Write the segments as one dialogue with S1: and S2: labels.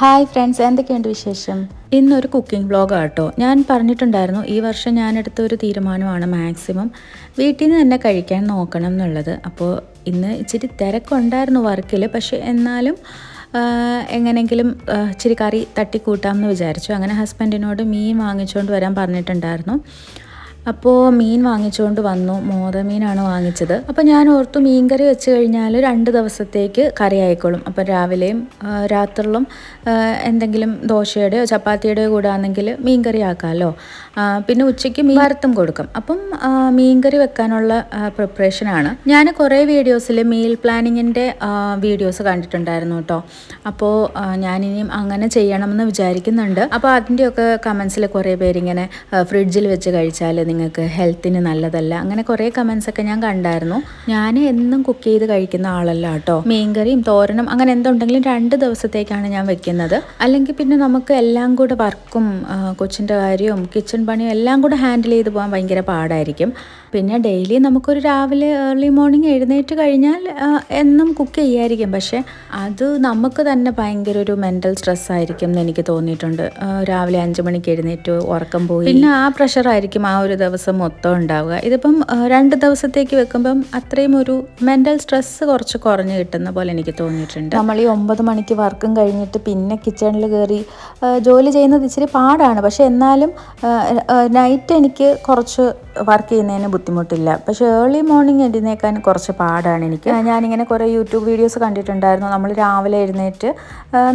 S1: Hi friends എന്തൊക്കെയുണ്ട് വിശേഷം? ഇന്നൊരു കുക്കിംഗ് ബ്ലോഗാണ് കേട്ടോ ഞാൻ പറഞ്ഞിട്ടുണ്ടായിരുന്നു ഈ വർഷം എടുത്ത ഒരു തീരുമാനമാണ് മാക്സിമം വീട്ടിൽ നിന്ന് തന്നെ കഴിക്കാൻ നോക്കണം എന്നുള്ളത്. അപ്പോൾ ഇന്ന് ഇച്ചിരി തിരക്കുണ്ടായിരുന്നു വർക്കിൽ പക്ഷേ എന്നാലും എങ്ങനെങ്കിലും ഇച്ചിരി കറി തട്ടിക്കൂട്ടാം എന്ന് വിചാരിച്ചു. അങ്ങനെ ഹസ്ബൻഡിനോട് മീൻ വാങ്ങിച്ചുകൊണ്ട് വരാൻ പറഞ്ഞിട്ടുണ്ടായിരുന്നു. അപ്പോൾ മീൻ വാങ്ങിച്ചുകൊണ്ട് വന്നു. മോതമീനാണ് വാങ്ങിച്ചത്. അപ്പോൾ ഞാൻ ഓർത്തു മീൻ കറി വെച്ച് കഴിഞ്ഞാൽ രണ്ട് ദിവസത്തേക്ക് കറി ആയിക്കോളും. അപ്പോൾ രാവിലെയും രാത്രിയിലും എന്തെങ്കിലും ദോശയുടെയോ ചപ്പാത്തിയുടെയോ കൂടെ ആണെങ്കിൽ മീൻ കറി ആക്കാമല്ലോ പിന്നെ ഉച്ചയ്ക്ക് മീൻ വറുത്തും കൊടുക്കും. അപ്പം മീൻ കറി വെക്കാനുള്ള പ്രിപ്പറേഷനാണ്. ഞാൻ കുറേ വീഡിയോസിൽ മീൽ പ്ലാനിങ്ങിന്റെ വീഡിയോസ് കണ്ടിട്ടുണ്ടായിരുന്നു കേട്ടോ. അപ്പോൾ ഞാനിനിയും അങ്ങനെ ചെയ്യണമെന്ന് വിചാരിക്കുന്നുണ്ട്. അപ്പോൾ അതിന്റെയൊക്കെ കമൻസിൽ കുറേ പേരിങ്ങനെ ഫ്രിഡ്ജിൽ വെച്ച് കഴിച്ചാൽ നിങ്ങൾക്ക് ഹെൽത്തിന് നല്ലതല്ല. അങ്ങനെ കുറേ കമൻസ് ഒക്കെ ഞാൻ കണ്ടായിരുന്നു. ഞാൻ എന്നും കുക്ക് ചെയ്ത് കഴിക്കുന്ന ആളല്ല കേട്ടോ. മീൻകറിയും തോരനും അങ്ങനെ എന്തുണ്ടെങ്കിലും രണ്ട് ദിവസത്തേക്കാണ് ഞാൻ വെക്കുന്നത്. അല്ലെങ്കിൽ പിന്നെ നമുക്ക് എല്ലാം കൂടെ വർക്കും കൊച്ചിന്റെ കാര്യവും കിച്ചൺ പണിയും എല്ലാം കൂടെ ഹാൻഡിൽ ചെയ്ത് പോകാൻ ഭയങ്കര പാടായിരിക്കും. പിന്നെ ഡെയിലി നമുക്കൊരു രാവിലെ ഏർലി മോർണിംഗ് എഴുന്നേറ്റ് കഴിഞ്ഞാൽ എന്നും കുക്ക് ചെയ്യായിരിക്കും. പക്ഷേ അത് നമുക്ക് തന്നെ ഭയങ്കര ഒരു മെന്റൽ സ്ട്രെസ് ആയിരിക്കും എന്ന് എനിക്ക് തോന്നിയിട്ടുണ്ട്. രാവിലെ അഞ്ച് മണിക്ക് എഴുന്നേറ്റ് ഉറക്കം പോയി. പിന്നെ ആ പ്രഷറായിരിക്കും ആ ഒരു ദിവസം മൊത്തം ഉണ്ടാവുക. ഇതിപ്പം രണ്ട് ദിവസത്തേക്ക് വെക്കുമ്പം അത്രയും ഒരു മെന്റൽ സ്ട്രെസ് കുറച്ച് കുറഞ്ഞു കിട്ടുന്ന പോലെ എനിക്ക് തോന്നിയിട്ടുണ്ട്. നമ്മൾ ഈ ഒമ്പത് മണിക്ക് വർക്കും കഴിഞ്ഞിട്ട് പിന്നെ കിച്ചണിൽ കയറി ജോലി ചെയ്യുന്നത് ഇച്ചിരി പാടാണ്. പക്ഷേ എന്നാലും നൈറ്റ് എനിക്ക് കുറച്ച് വർക്ക് ചെയ്യുന്നതിന് ബുദ്ധിമുട്ടില്ല. പക്ഷേ ഏർലി മോർണിംഗ് എഴുന്നേക്കാൻ കുറച്ച് പാടാണ് എനിക്ക്. ഞാനിങ്ങനെ കുറേ യൂട്യൂബ് വീഡിയോസ് കണ്ടിട്ടുണ്ടായിരുന്നു. നമ്മൾ രാവിലെ എഴുന്നേറ്റ്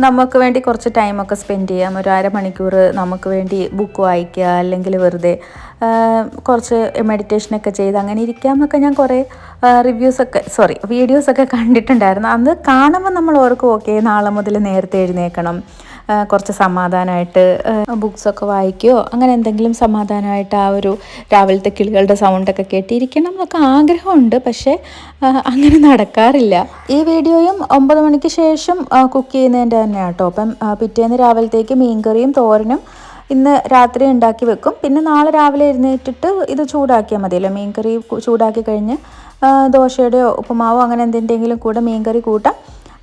S1: നമുക്ക് വേണ്ടി കുറച്ച് ടൈമൊക്കെ സ്പെൻഡ് ചെയ്യാം. ഒരു അരമണിക്കൂർ നമുക്ക് വേണ്ടി ബുക്ക് വായിക്കുക അല്ലെങ്കിൽ വെറുതെ കുറച്ച് മെഡിറ്റേഷനൊക്കെ ചെയ്ത് അങ്ങനെ ഇരിക്കാമെന്നൊക്കെ ഞാൻ കുറേ റിവ്യൂസൊക്കെ സോറി വീഡിയോസൊക്കെ കണ്ടിട്ടുണ്ടായിരുന്നു. അന്ന് കാണുമ്പോൾ നമ്മൾ ഓർക്കും ഓക്കെ നാളെ മുതൽ നേരത്തെ എഴുന്നേൽക്കണം. കുറച്ച് സമാധാനമായിട്ട് ബുക്സൊക്കെ വായിക്കുകയോ അങ്ങനെ എന്തെങ്കിലും സമാധാനമായിട്ട് ആ ഒരു രാവിലത്തെ കിളികളുടെ സൗണ്ടൊക്കെ കേട്ടിരിക്കണം എന്നൊക്കെ ആഗ്രഹമുണ്ട്. പക്ഷേ അങ്ങനെ നടക്കാറില്ല. ഈ വീഡിയോയും ഒമ്പത് മണിക്ക് ശേഷം കുക്ക് ചെയ്യുന്നതിന്റെ തന്നെയാണ് കേട്ടോ. അപ്പം പിറ്റേന്ന് രാവിലത്തേക്ക് മീൻകറിയും തോരനും ഇന്ന് രാത്രി ഉണ്ടാക്കി വെക്കും. പിന്നെ നാളെ രാവിലെ എഴുന്നേറ്റിട്ട് ഇത് ചൂടാക്കിയാൽ മതിയല്ലോ മീൻകറി ചൂടാക്കി കഴിഞ്ഞ് ദോശയുടെയോ ഉപ്പുമാവോ അങ്ങനെ എന്തിന്റെങ്കിലും കൂടെ മീൻകറി കൂട്ടാം.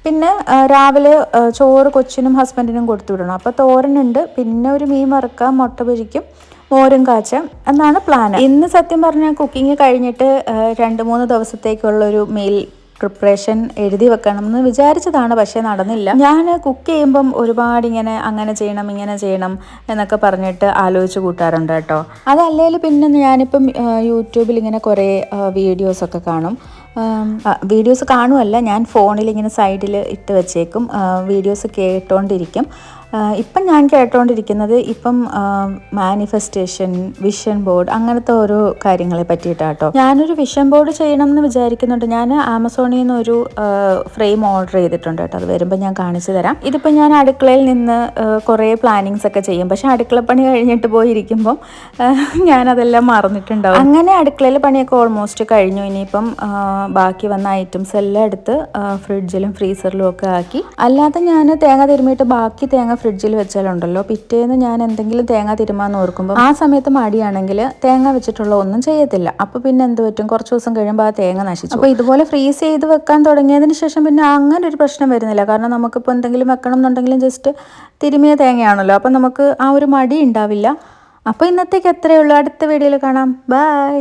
S1: പിന്നെ രാവിലെ ചോറ് കൊച്ചിനും ഹസ്ബൻഡിനും കൊടുത്തു വിടണം. അപ്പോൾ തോരനുണ്ട്. പിന്നെ ഒരു മീൻ വറുക്കാം മുട്ട പൊരിക്കും മോരും കാച്ചാം എന്നാണ് പ്ലാൻ ഇന്ന് സത്യം പറഞ്ഞാൽ കുക്കിംഗ് കഴിഞ്ഞിട്ട് രണ്ട് മൂന്ന് ദിവസത്തേക്കുള്ളൊരു മീൽ പ്രിപ്പറേഷൻ എഴുതി വെക്കണം എന്ന് വിചാരിച്ചതാണ് പക്ഷേ നടന്നില്ല. ഞാൻ കുക്ക് ചെയ്യുമ്പം ഒരുപാട് ഇങ്ങനെ അങ്ങനെ ചെയ്യണം ഇങ്ങനെ ചെയ്യണം എന്നൊക്കെ പറഞ്ഞിട്ട് ആലോചിച്ച് കൂട്ടാറുണ്ട് കേട്ടോ. അതല്ലെങ്കിൽ പിന്നെ ഞാനിപ്പം യൂട്യൂബിൽ ഇങ്ങനെ കുറേ വീഡിയോസൊക്കെ കാണും. വീഡിയോസ് കാണുമല്ല ഞാൻ ഫോണിൽ ഇങ്ങനെ സൈഡിൽ ഇട്ട് വെച്ചേക്കും. വീഡിയോസ് കേട്ടോണ്ടിരിക്കും. ഇപ്പം ഞാൻ കേട്ടോണ്ടിരിക്കുന്നത് ഇപ്പം മാനിഫെസ്റ്റേഷൻ വിഷൻ ബോർഡ് അങ്ങനത്തെ ഓരോ കാര്യങ്ങളെ പറ്റിയിട്ടാട്ടോ. ഞാനൊരു വിഷൻ ബോർഡ് ചെയ്യണം എന്ന് വിചാരിക്കുന്നുണ്ട്. ഞാൻ ആമസോണിൽ നിന്ന് ഒരു ഫ്രെയിം ഓർഡർ ചെയ്തിട്ടുണ്ട് കേട്ടോ. അത് വരുമ്പോൾ ഞാൻ കാണിച്ചു തരാം. ഇതിപ്പോൾ ഞാൻ അടുക്കളയിൽ നിന്ന് കുറേ പ്ലാനിങ്സ് ഒക്കെ ചെയ്യും. പക്ഷെ അടുക്കളപ്പണി കഴിഞ്ഞിട്ട് പോയിരിക്കുമ്പം ഞാനതെല്ലാം മറന്നിട്ടുണ്ടാവും. അങ്ങനെ അടുക്കളയിലെ പണിയൊക്കെ ഓൾമോസ്റ്റ് കഴിഞ്ഞു. ഇനിയിപ്പം ബാക്കി വന്ന ഐറ്റംസ് എല്ലാം എടുത്ത് ഫ്രിഡ്ജിലും ഫ്രീസറിലും ഒക്കെ ആക്കി. അല്ലാതെ ഞാൻ തേങ്ങ തിരുമ്മിയിട്ട് ബാക്കി തേങ്ങ ഫ്രിഡ്ജിൽ വെച്ചാലുണ്ടല്ലോ. പിറ്റേന്ന് ഞാൻ എന്തെങ്കിലും തേങ്ങ തിരുമാന്ന് ഓർക്കുമ്പോൾ ആ സമയത്ത് മടിയാണെങ്കിൽ തേങ്ങ വെച്ചിട്ടുള്ള ഒന്നും ചെയ്യത്തില്ല. അപ്പോൾ പിന്നെ എന്ത് പറ്റും? കുറച്ച് ദിവസം കഴിയുമ്പോൾ ആ തേങ്ങ നശിച്ചു അപ്പോൾ ഇതുപോലെ ഫ്രീസ് ചെയ്ത് വെക്കാൻ തുടങ്ങിയതിന് ശേഷം പിന്നെ അങ്ങനെ ഒരു പ്രശ്നം വരുന്നില്ല. കാരണം നമുക്കിപ്പോൾ എന്തെങ്കിലും വെക്കണം എന്നുണ്ടെങ്കിലും ജസ്റ്റ് തിരുമിയ തേങ്ങയാണല്ലോ. അപ്പോൾ നമുക്ക് ആ ഒരു മടി ഉണ്ടാവില്ല. അപ്പോൾ ഇന്നത്തേക്ക് എത്രയേ ഉള്ളൂ. അടുത്ത വീഡിയോയിൽ കാണാം. ബൈ